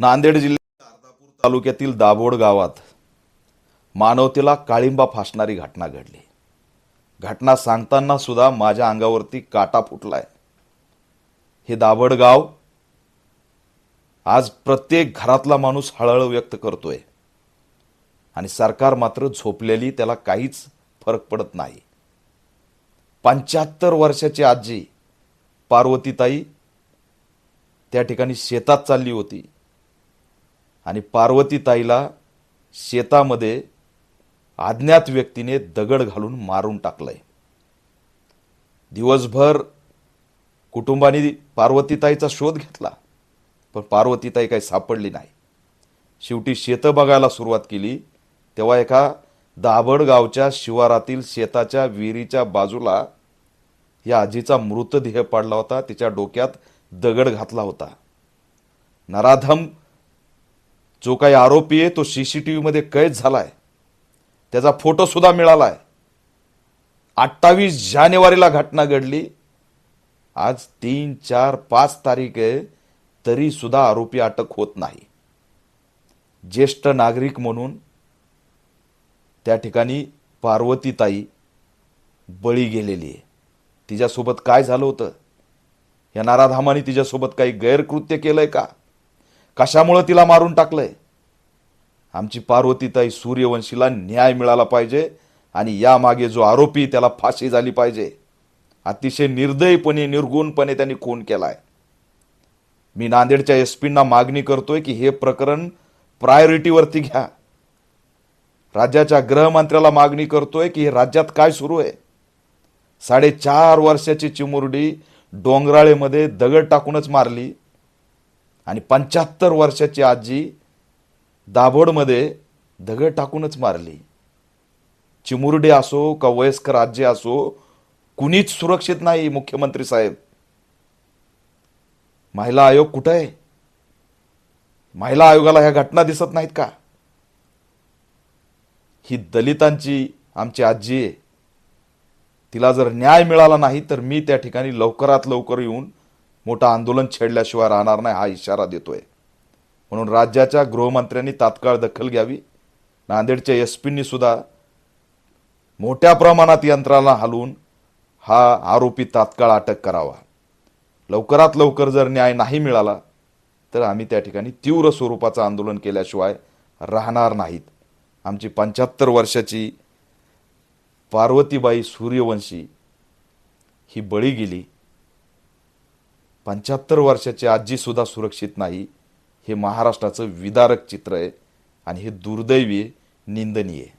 नांदेड जिल्ह्यात अर्धापूर तालुक्यातील दाभोड गावात मानवतेला काळिंबा फासणारी घटना घडली. घटना सांगताना सुद्धा माझ्या अंगावरती काटा फुटलाय. हे दाभड गाव आज प्रत्येक घरातला माणूस हळहळ व्यक्त करतोय. आणि सरकार मात्र झोपलेली त्याला काहीच फरक पडत नाही. पंच्याहत्तर वर्षाची आजी पार्वतीताई त्या ठिकाणी शेतात चालली होती. आणि पार्वतीताईला शेतामध्ये अज्ञात व्यक्तीने दगड घालून मारून टाकलंय. दिवसभर कुटुंबाने पार्वतीताईचा शोध घेतला पण पार्वतीताई काही सापडली नाही. शेवटी शेतं बघायला सुरुवात केली तेव्हा एका दाभड गावच्या शिवारातील शेताच्या विहिरीच्या बाजूला या आजीचा मृतदेह पडला होता तिच्या डोक्यात दगड घातला होता. नराधम जो काही आरोपी आहे तो सीसीटीव्ही मध्ये कैद झालाय. त्याचा फोटो सुद्धा मिळालाय. अठ्ठावीस जानेवारीला घटना घडली. आज तीन चार पाच तारीख आहे तरी सुद्धा आरोपी अटक होत नाही. ज्येष्ठ नागरिक म्हणून त्या ठिकाणी पार्वतीताई बळी गेलेली आहे. तिच्यासोबत काय झालं होतं? या नाराधामाने तिच्यासोबत काही गैरकृत्य केलंय का? कशामुळं तिला मारून टाकलंय? आमची पार्वतीताई सूर्यवंशीला न्याय मिळाला पाहिजे आणि यामागे जो आरोपी त्याला फाशी झाली पाहिजे. अतिशय निर्दयीपणे निर्गुणपणे त्यांनी खून केलाय. मी नांदेडच्या एस पींना मागणी करतोय की हे प्रकरण प्रायोरिटीवरती घ्या. राज्याच्या गृहमंत्र्याला मागणी करतोय की हे राज्यात काय सुरू आहे? साडेचार वर्षाची चिमुरडी डोंगराळेमध्ये दगड टाकूनच मारली. आणि पंच्याहत्तर वर्षाची आजी दाभोडमध्ये दगड टाकूनच मारली. चिमुरडे असो का वयस्कर आजी असो कुणीच सुरक्षित नाही मुख्यमंत्री साहेब. महिला आयोग कुठं आहे? महिला आयोगाला ह्या घटना दिसत नाहीत का? ही दलितांची आमची आजी आहे. तिला जर न्याय मिळाला नाही तर मी त्या ठिकाणी लवकरात लवकर येऊन मोठं आंदोलन छेडल्याशिवाय राहणार नाही हा इशारा देतोय. म्हणून राज्याच्या गृहमंत्र्यांनी तात्काळ दखल घ्यावी. नांदेडच्या एस पींनी सुद्धा मोठ्या प्रमाणात यंत्राला हलवून हा आरोपी तात्काळ अटक करावा. लवकरात लवकर जर न्याय नाही मिळाला तर आम्ही त्या ठिकाणी तीव्र स्वरूपाचं आंदोलन केल्याशिवाय राहणार नाहीत. आमची पंच्याहत्तर वर्षाची पार्वतीबाई सूर्यवंशी ही बळी गेली. पंच्याहत्तर वर्षाची आजीसुद्धा सुरक्षित नाही. हे महाराष्ट्राचं विदारक चित्र आहे आणि हे दुर्दैवी निंदनीय आहे.